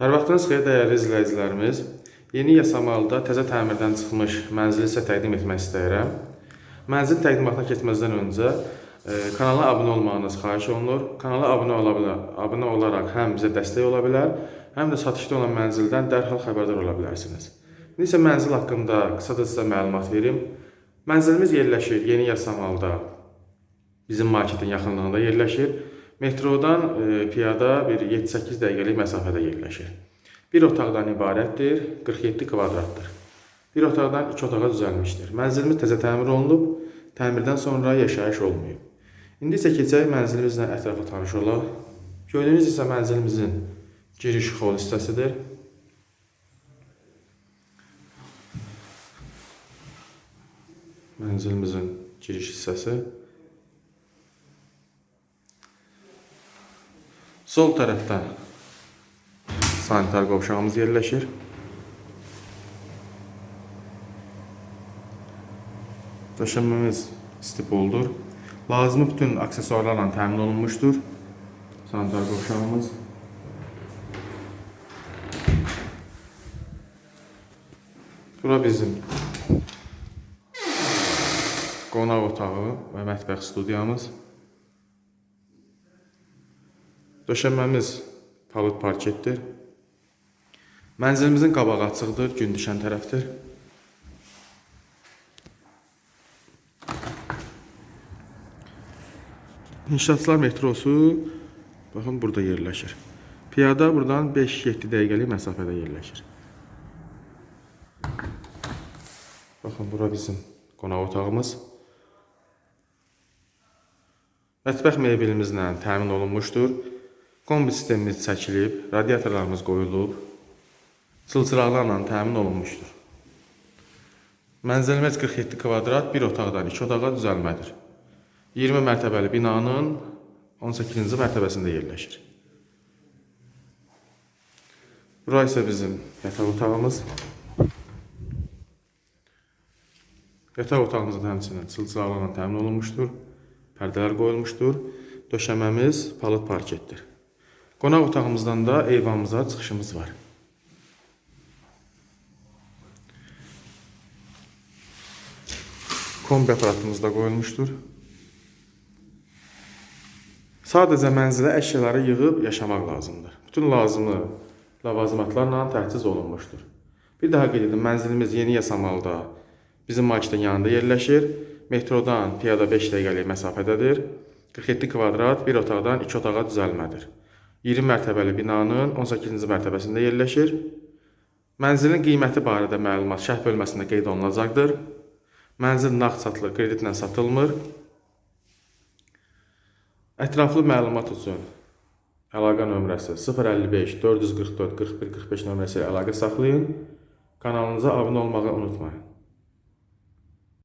Hər vaxtınız xeyir dəyərli izləyicilərimiz. Yeni Yasamalda təzə təmirdən çıxmış mənzili sizə təqdim etmək istəyirəm. Mənzil təqdimatına keçməzdən öncə e, kanala abunə olmağınız xahiş olunur. Kanala abunə ola bilər, abunə olaraq həm bizə dəstək ola bilər, həm də satışda olan mənzildən dərhal xəbərdar ola bilərsiniz. İndi isə mənzil haqqında qısaca sizə məlumat verim. Mənzilimiz yerləşir Yeni Yasamalda, bizim marketin yaxınlığında yerləşir. Metrodan e, piyada bir 7-8 dəqiqəlik məsafədə yerləşir. Bir otaqdan ibarətdir, 47 kvadratdır. Bir otaqdan iki otağa düzəlmişdir. Mənzilimiz təzə təmir olunub, təmirdən sonra yaşayış olmayıb. İndi isə keçək mənzilimizlə ətrafa tanış olaq. Gördüyünüz isə mənzilimizin giriş xol hissəsidir. Mənzilimizin giriş hissəsi. Sol tərəfdən sanitar qovşağımız yerləşir. Döşəməmiz stipoldur. Lazımi bütün aksesuarlarla təmin olunmuşdur. Sanitar qovşağımız. Bura bizim qonaq otağı və mətbəx studiyamız. Döşəməmiz palıd parketdir. Mənzilimizin qabağı açıqdır, gün düşən tərəfdir. İnşaatçılar metrosu baxın burada yerləşir. Piyada buradan 5-7 dəqiqəlik məsafədə yerləşir. Baxın bura bizim qonaq otağımız. Mətbəx mebelimizlə təmin olunmuşdur. Kombi sistemimiz çəkilib, radiatorlarımız qoyulub, çılçıraqlarla təmin olunmuşdur. Mənzilimiz 47 kvadrat, bir otaqdan iki otağa düzəlmədir. 20 mərtəbəli binanın 18-ci mərtəbəsində yerləşir. Bura isə bizim yataq otağımız. Yataq otağımızın həmçinin çılçıraqlarla təmin olunmuşdur. Pərdələr qoyulmuşdur. Döşəməmiz palıd parketdir. Qonaq otağımızdan da eyvanımıza çıxışımız var. Kombi aparatımız da qoyulmuşdur. Sadəcə mənzilə əşyaları yığıb yaşamaq lazımdır. Bütün lazımı ləvazimatlarla təchiz olunmuşdur. Bir daha qeyd edim, mənzilimiz Yeni Yasamalda bizim marketin yanında yerləşir. Metrodan piyada 5 dəqiqəlik məsafədədir. 47 kvadrat bir otaqdan 2 otağa düzəlmədir. 20 mərtəbəli binanın 18-ci mərtəbəsində yerləşir. Mənzilin qiyməti barədə məlumat şərh bölməsində qeyd olunacaqdır. Mənzil nağd satılır, kreditlə satılmır. Ətraflı məlumat üçün əlaqə nömrəsi 055 444 41 45 nömrəsi ilə əlaqə saxlayın. Kanalımıza abunə olmağı unutmayın.